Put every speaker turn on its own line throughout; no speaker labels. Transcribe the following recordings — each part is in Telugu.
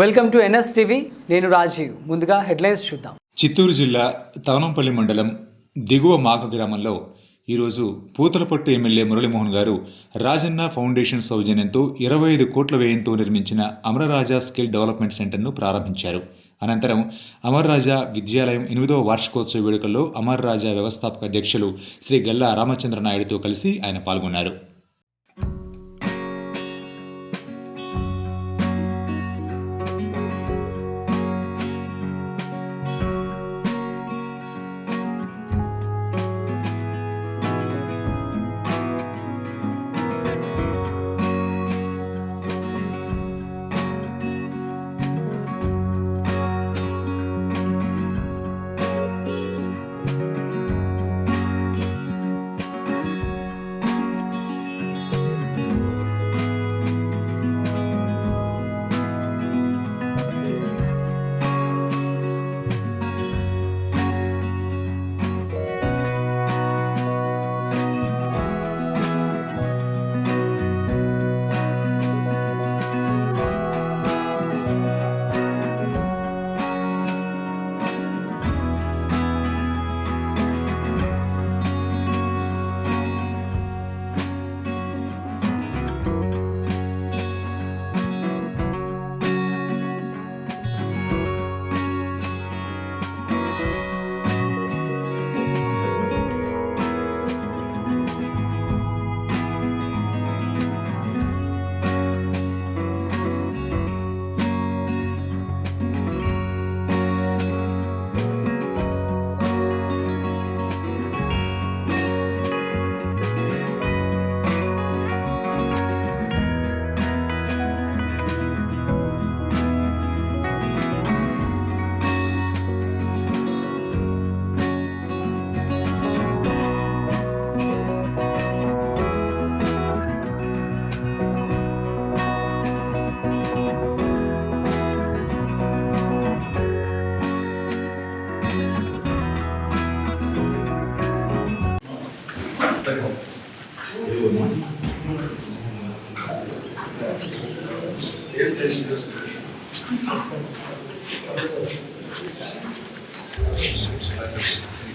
వెల్కమ్ టు ఎన్ఎస్ టీవీ నేను రాజీవ్. ముందుగా హెడ్లైన్స్ చూద్దాం.
చిత్తూరు జిల్లా తవనంపల్లి మండలం దిగువ మాక గ్రామంలో ఈరోజు పూతలపట్టు ఎమ్మెల్యే మురళీమోహన్ గారు రాజన్న ఫౌండేషన్ సౌజన్యంతో ఇరవై ఐదు కోట్ల వ్యయంతో నిర్మించిన అమరరాజా స్కిల్ డెవలప్మెంట్ సెంటర్ను ప్రారంభించారు. అనంతరం అమరరాజా విద్యాలయం ఎనిమిదవ వార్షికోత్సవ వేడుకల్లో అమరరాజా వ్యవస్థాపక అధ్యక్షులు శ్రీ గల్లా రామచంద్ర నాయుడుతో కలిసి ఆయన పాల్గొన్నారు.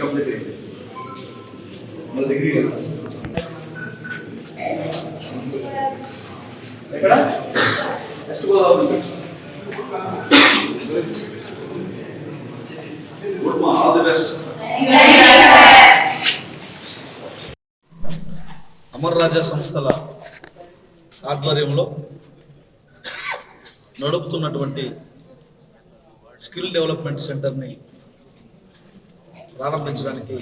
కంప్లీట్ అయింది. మన డిగ్రీ ఎక్కడ నెక్స్ట్ గోదావరి గుడ్ మా all the best Amar Raja సంస్థల ఆధ్వర్యంలో నడుపుతున్నటువంటి స్కిల్ డెవలప్మెంట్ సెంటర్ని ప్రారంభించడానికి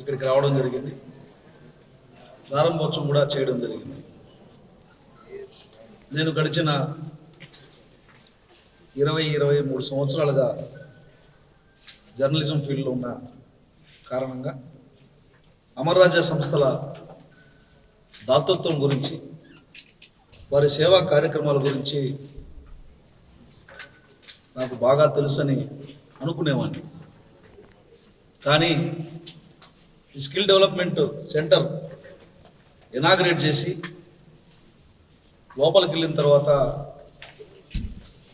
ఇక్కడికి రావడం జరిగింది. ప్రారంభోత్సవం కూడా చేయడం జరిగింది. నేను గడిచిన ఇరవై ఇరవై మూడు సంవత్సరాలుగా జర్నలిజం ఫీల్డ్లో ఉన్న కారణంగా అమర్ సంస్థల దాతృత్వం గురించి వారి సేవా కార్యక్రమాల గురించి నాకు బాగా తెలుసని అనుకునేవాడిని. కానీ ఈ స్కిల్ డెవలప్మెంట్ సెంటర్ ఇనాగ్రేట్ చేసి లోపలికి వెళ్ళిన తర్వాత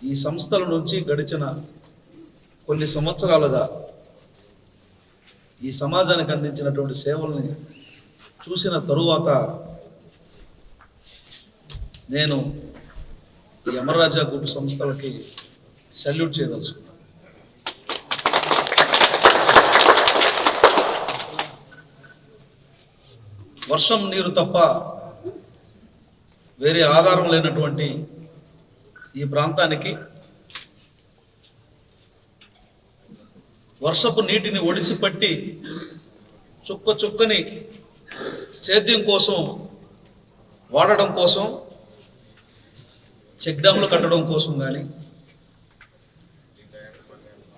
ఈ సంస్థల నుంచి గడిచిన కొన్ని సంవత్సరాలుగా ఈ సమాజానికి అందించినటువంటి సేవల్ని చూసిన తరువాత నేను ఈ అమరరాజా గ్రూప్ సంస్థలకి సెల్యూట్ చేయదలుచుకున్నాను వర్షం నీరు తప్ప వేరే ఆధారం లేనటువంటి ఈ ప్రాంతానికి వర్షపు నీటిని ఒడిసి పట్టి చుక్క చుక్కని సేద్యం కోసం వాడడం కోసం చెక్డ్యాములు కట్టడం కోసం కానీ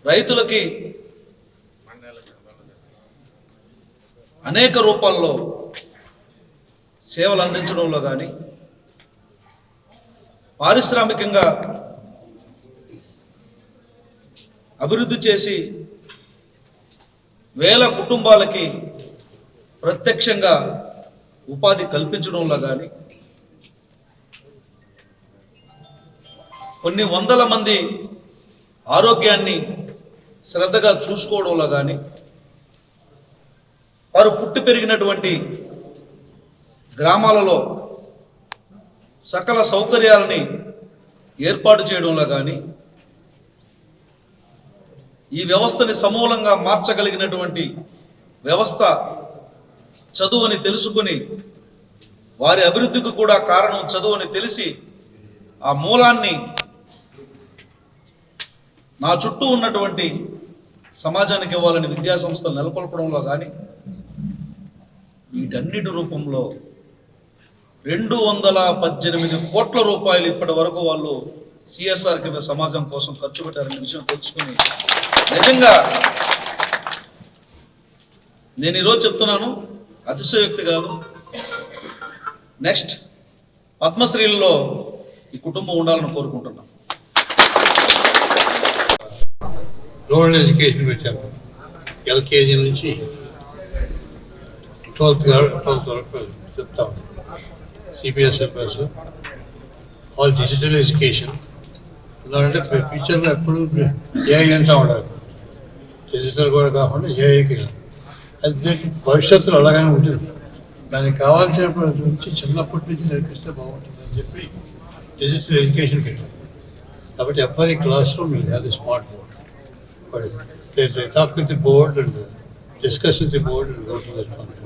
రైతులకి అనేక రూపాల్లో సేవలు అందించడంలో కానీ పారిశ్రామికంగా అభివృద్ధి చేసి వేల కుటుంబాలకి ప్రత్యక్షంగా ఉపాధి కల్పించడంలో కానీ కొన్ని వందల మంది ఆరోగ్యాన్ని శ్రద్ధగా చూసుకోవడంలో కానీ వారు పుట్టి పెరిగినటువంటి గ్రామాలలో సకల సౌకర్యాలని ఏర్పాటు చేయడంలో కానీ ఈ వ్యవస్థని సమూలంగా మార్చగలిగినటువంటి వ్యవస్థ చదువుని తెలుసుకుని వారి అభివృద్ధికి కూడా కారణం చదువుని తెలిసి ఆ మూలాన్ని నా చుట్టూ ఉన్నటువంటి సమాజానికి ఇవ్వాలని విద్యా సంస్థలు నెలకొల్పడంలో కానీ వీటన్నిటి రూపంలో రెండు వందల పద్దెనిమిది కోట్ల రూపాయలు ఇప్పటి వరకు వాళ్ళు సిఎస్ఆర్ కింద సమాజం కోసం ఖర్చు పెట్టారనే విషయం తెలుసుకుని నిజంగా నేను ఈరోజు చెప్తున్నాను అతిశయోక్తి కాదు. నెక్స్ట్ పద్మశ్రీలలో ఈ కుటుంబం ఉండాలని కోరుకుంటున్నాను.
రూరల్ ఎడ్యుకేషన్ పెట్టాము ఎల్కేజీ నుంచి ట్వెల్త్ ట్వెల్త్ వరకు చెప్తా ఉన్నాం. CBSE syllabus all digital education ఎందుకంటే ఫ్యూచర్లో ఎప్పుడు ఏ అంటూ ఉండాలి డిజిటల్ కూడా కాకుండా ఏఐకి అది దీనికి భవిష్యత్తులో అలాగనే ఉంటుంది దానికి కావాల్సినప్పటి నుంచి చిన్నప్పటి నుంచి నేర్పిస్తే బాగుంటుందని చెప్పి డిజిటల్ ఎడ్యుకేషన్ పెట్టాం కాబట్టి ఎవరి క్లాస్ రూమ్ అది smart board What is it? They, they talk with the board and uh, discuss with the board and go to that function.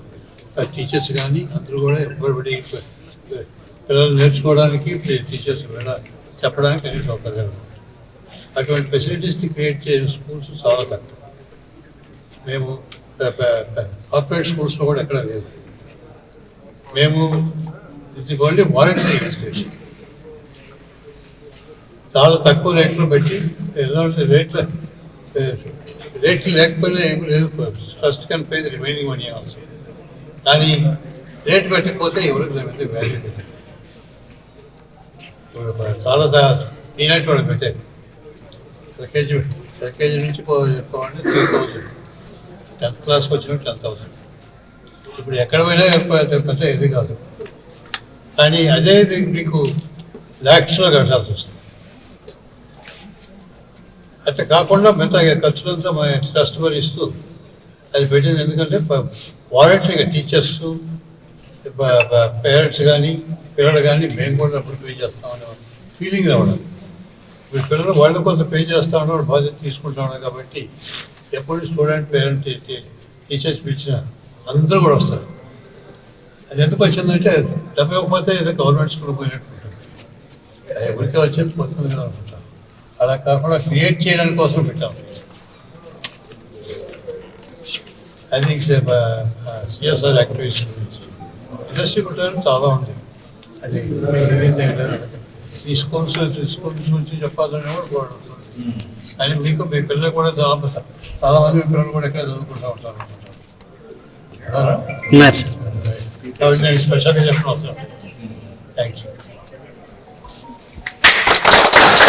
Teachers కానీ అందరూ కూడా ఎవరిబడి పిల్లలు నేర్చుకోవడానికి టీచర్స్ కూడా చెప్పడానికి అన్ని సౌకర్యాలు ఉన్నాయి. అటువంటి ఫెసిలిటీస్ని క్రియేట్ చేయని స్కూల్స్ చాలా తక్కువ మేము కార్పొరేట్ స్కూల్స్లో కూడా ఎక్కడ లేదు. మేము ఇది ఓన్లీ వాలంటరీ ఎడ్యుకేషన్ చాలా తక్కువ రేట్లు పెట్టి ఏదో రేట్ రేట్లు లేకపోయినా ఏం లేదు. First can pay the remaining money also కానీ రేట్ పెట్టకపోతే ఎవరికి దాని మీద వాల్యూ తెలియదు చాలా దా ఈనాటి వాళ్ళు పెట్టేది ఎల్కేజీ ఎల్కేజీ నుంచి పో త్రీ థౌజండ్ క్లాస్కి వచ్చిన టెన్ థౌసండ్ ఇప్పుడు ఎక్కడ పోయినా ఎక్కువ పెద్ద ఇది కాదు. కానీ అదే ఇది మీకు ల్యాక్స్లో కట్టాల్సి వస్తుంది. అట్లా కాకుండా మిగతా ఖర్చులంతా మా ట్రస్ట్ ఇస్తూ అది పెట్టింది ఎందుకంటే వాలంటరీగా టీచర్స్ పేరెంట్స్ కానీ పిల్లలు కానీ మేము కూడా అప్పుడు పే చేస్తామనే ఫీలింగ్ రావడం. ఇప్పుడు పిల్లలు వాళ్ళ కొంత పే చేస్తా ఉన్నారు బాధ్యత తీసుకుంటా ఉన్నారు కాబట్టి ఎప్పుడు స్టూడెంట్ పేరెంట్ టీచర్స్ పిలిచిన అందరూ కూడా వస్తారు. అది ఎందుకు వచ్చిందంటే డబ్బు ఇవ్వకపోతే ఏదో గవర్నమెంట్ స్కూల్ పోయినట్టు ఉంటుంది ఎవరికి వచ్చేది పోతుంది కదా అనుకుంటాం అలా కాకుండా క్రియేట్ చేయడానికి కోసం పెట్టాం. అది సిఎస్ఆర్ యాక్టివేషన్ గురించి. ఇండస్ట్రీ పెట్టడానికి చాలా ఉంది. అది తెలియదు ఈ స్కూల్స్ స్కూల్స్ గురించి చెప్పాలని కూడా Hmm. అని మీకు మీ పిల్లలు కూడా చాలా చాలా మంది మీ పిల్లలు కూడా ఇక్కడే చదువుకుంటూ ఉంటారు స్పెషల్గా చెప్పిన అవసరం థ్యాంక్ యూ